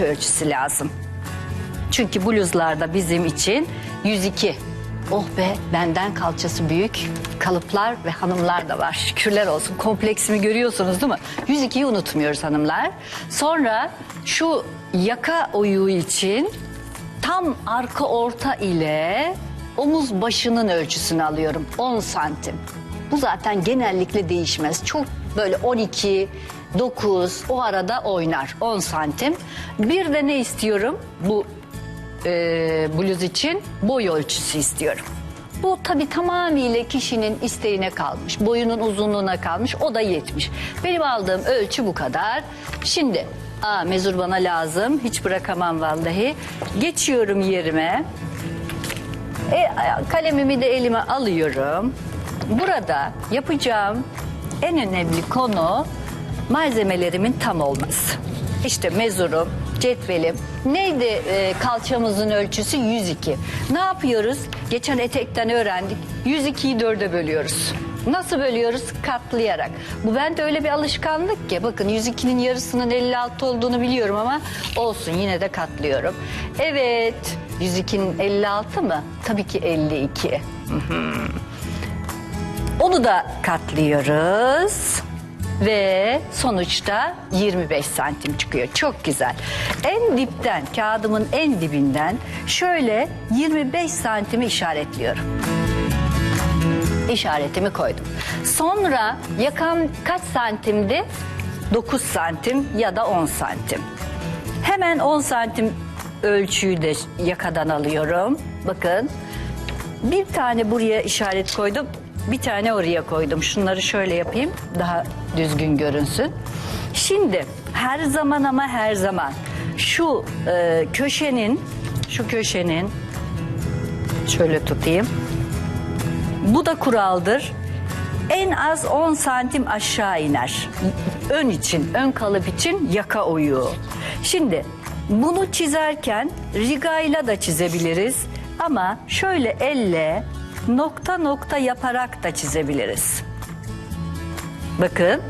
ölçüsü lazım. Çünkü bluzlarda bizim için 102. Oh be benden kalçası büyük kalıplar ve hanımlar da var. Şükürler olsun. Kompleksimi görüyorsunuz değil mi? 102'yi unutmuyoruz hanımlar. Sonra şu yaka oyuğu için tam arka orta ile omuz başının ölçüsünü alıyorum. 10 santim. Bu zaten genellikle değişmez. Çok böyle 12, 9 o arada oynar 10 santim. Bir de ne istiyorum bu e, bluz için? Boy ölçüsü istiyorum. Bu tabii tamamıyla kişinin isteğine kalmış. Boyunun uzunluğuna kalmış. O da 70. Benim aldığım ölçü bu kadar. Şimdi aa, mezur bana lazım. Hiç bırakamam vallahi. Geçiyorum yerime. E, kalemimi de elime alıyorum. Burada yapacağım en önemli konu malzemelerimin tam olması. İşte mezurum, cetvelim. Neydi e, kalçamızın ölçüsü? 102. Ne yapıyoruz? Geçen etekten öğrendik. 102'yi dörde bölüyoruz. Nasıl bölüyoruz? Katlayarak. Bu bende öyle bir alışkanlık ki. Bakın 102'nin yarısının 56 olduğunu biliyorum ama olsun yine de katlıyorum. Evet. 102'nin 56 mı? Tabii ki 52. Hı hı. Onu da katlıyoruz. Ve sonuçta 25 santim çıkıyor. Çok güzel. En dipten, kağıdımın en dibinden şöyle 25 santimi işaretliyorum. İşaretimi koydum. Sonra yakam kaç santimdi? 9 santim ya da 10 santim. Hemen 10 santim ölçüyü de yakadan alıyorum. Bakın. Bir tane buraya işaret koydum. Bir tane oraya koydum. Şunları şöyle yapayım. Daha düzgün görünsün. Şimdi her zaman ama her zaman şu e, köşenin şu köşenin şöyle tutayım. Bu da kuraldır. En az 10 santim aşağı iner. Ön için, ön kalıp için yaka oyuğu. Şimdi bunu çizerken rigayla da çizebiliriz. Ama şöyle elle nokta nokta yaparak da çizebiliriz. Bakın.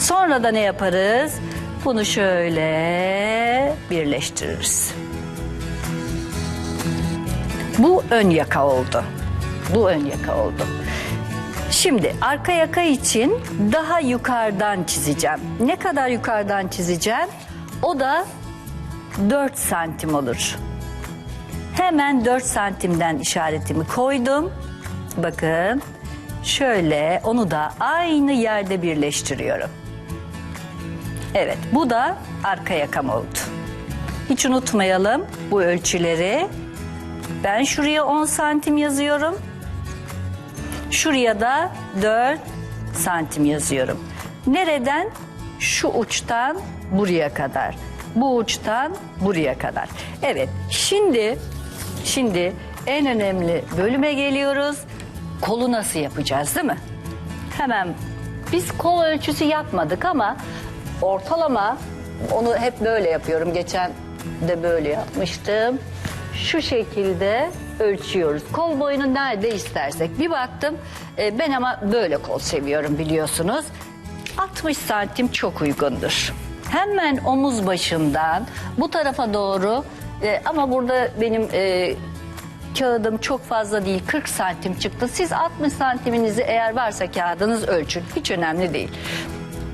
Sonra da ne yaparız? Bunu şöyle birleştiririz. Bu ön yaka oldu. Bu ön yaka oldu. Şimdi arka yaka için daha yukarıdan çizeceğim. Ne kadar yukarıdan çizeceğim? O da 4 santim olur. Hemen 4 santimden işaretimi koydum. Bakın şöyle onu da aynı yerde birleştiriyorum. Evet bu da arka yakam oldu. Hiç unutmayalım bu ölçüleri. Ben şuraya 10 santim yazıyorum. Şuraya da 4 santim yazıyorum. Nereden? Şu uçtan buraya kadar. Bu uçtan buraya kadar. Evet. Şimdi şimdi en önemli bölüme geliyoruz. Kolu nasıl yapacağız değil mi? Hemen biz kol ölçüsü yapmadık ama ortalama onu hep böyle yapıyorum. Geçen de böyle yapmıştım. Şu şekilde ölçüyoruz. Kol boyunu nerede istersek. Bir baktım e, ben ama böyle kol seviyorum biliyorsunuz. 60 santim çok uygundur. Hemen omuz başından bu tarafa doğru e, ama burada benim e, kağıdım çok fazla değil 40 santim çıktı. Siz 60 santiminizi eğer varsa kağıdınız ölçün. Hiç önemli değil.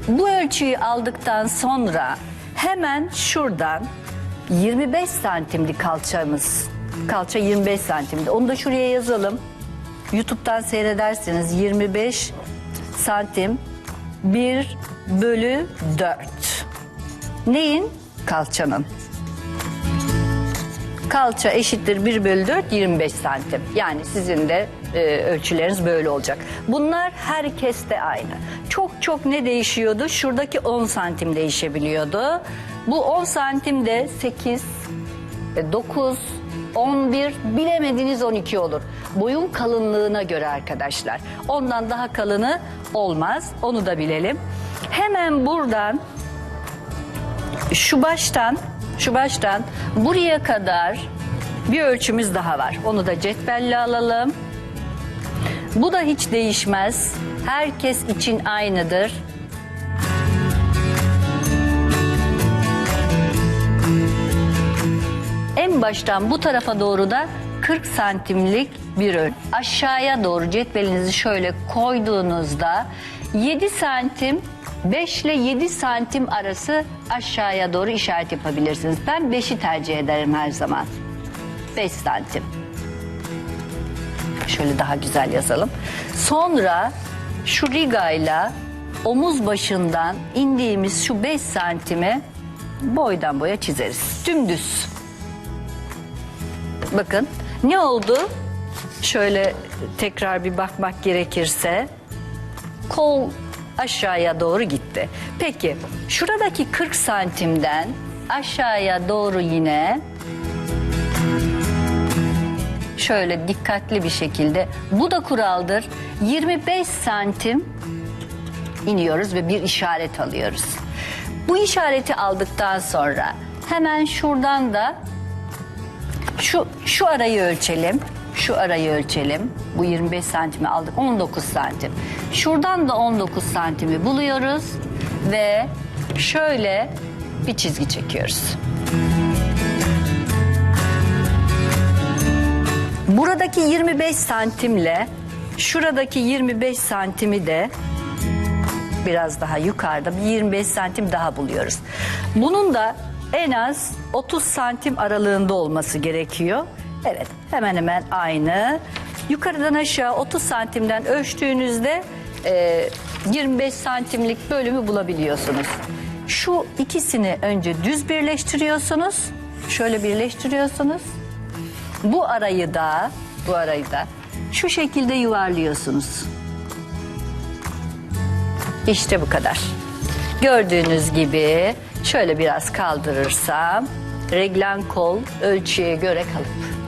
Bu ölçüyü aldıktan sonra hemen şuradan 25 santimli kalçamız. Kalça 25 santimde. Onu da şuraya yazalım. YouTube'dan seyrederseniz 25 santim 1 bölü 4. Neyin? Kalçanın. Kalça eşittir 1 bölü 4 25 santim. Yani sizin de e, ölçüleriniz böyle olacak. Bunlar herkeste aynı. Çok çok ne değişiyordu? Şuradaki 10 santim değişebiliyordu. Bu 10 santim de 8, e, 9, 11 bilemediğiniz 12 olur. Boyun kalınlığına göre arkadaşlar. Ondan daha kalını olmaz. Onu da bilelim. Hemen buradan şu baştan şu baştan buraya kadar bir ölçümüz daha var. Onu da cetvelle alalım. Bu da hiç değişmez. Herkes için aynıdır. En baştan bu tarafa doğru da 40 santimlik bir ön. Aşağıya doğru cetvelinizi şöyle koyduğunuzda 7 santim 5 ile 7 santim arası aşağıya doğru işaret yapabilirsiniz. Ben 5'i tercih ederim her zaman. 5 santim. Şöyle daha güzel yazalım. Sonra şu rigayla omuz başından indiğimiz şu 5 santimi boydan boya çizeriz. Dümdüz. Bakın ne oldu? Şöyle tekrar bir bakmak gerekirse kol aşağıya doğru gitti. Peki şuradaki 40 santimden aşağıya doğru yine şöyle dikkatli bir şekilde bu da kuraldır 25 santim iniyoruz ve bir işaret alıyoruz. Bu işareti aldıktan sonra hemen şuradan da şu şu arayı ölçelim. Şu arayı ölçelim. Bu 25 santimi aldık. 19 santim. Şuradan da 19 santimi buluyoruz ve şöyle bir çizgi çekiyoruz. Buradaki 25 santimle şuradaki 25 santimi de biraz daha yukarıda bir 25 santim daha buluyoruz. Bunun da en az 30 santim aralığında olması gerekiyor. Evet hemen hemen aynı. Yukarıdan aşağı 30 santimden ölçtüğünüzde e, 25 santimlik bölümü bulabiliyorsunuz. Şu ikisini önce düz birleştiriyorsunuz. Şöyle birleştiriyorsunuz. Bu arayı da bu arayı da şu şekilde yuvarlıyorsunuz. İşte bu kadar. Gördüğünüz gibi şöyle biraz kaldırırsam reglen kol ölçüye göre kalıp.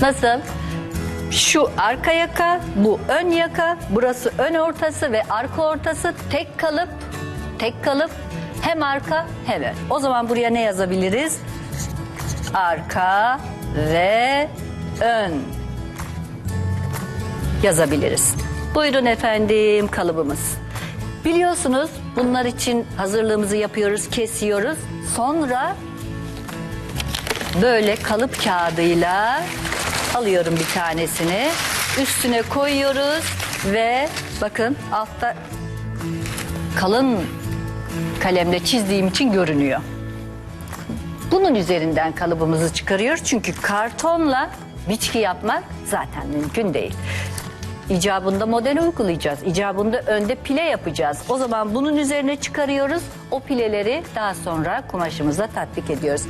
Nasıl? Şu arka yaka, bu ön yaka, burası ön ortası ve arka ortası tek kalıp, tek kalıp hem arka hem ön. O zaman buraya ne yazabiliriz? Arka ve ön yazabiliriz. Buyurun efendim kalıbımız. Biliyorsunuz bunlar için hazırlığımızı yapıyoruz, kesiyoruz. Sonra böyle kalıp kağıdıyla alıyorum bir tanesini. Üstüne koyuyoruz ve bakın altta kalın kalemle çizdiğim için görünüyor. Bunun üzerinden kalıbımızı çıkarıyoruz. Çünkü kartonla biçki yapmak zaten mümkün değil. İcabında model uygulayacağız. İcabında önde pile yapacağız. O zaman bunun üzerine çıkarıyoruz. O pileleri daha sonra kumaşımıza tatbik ediyoruz.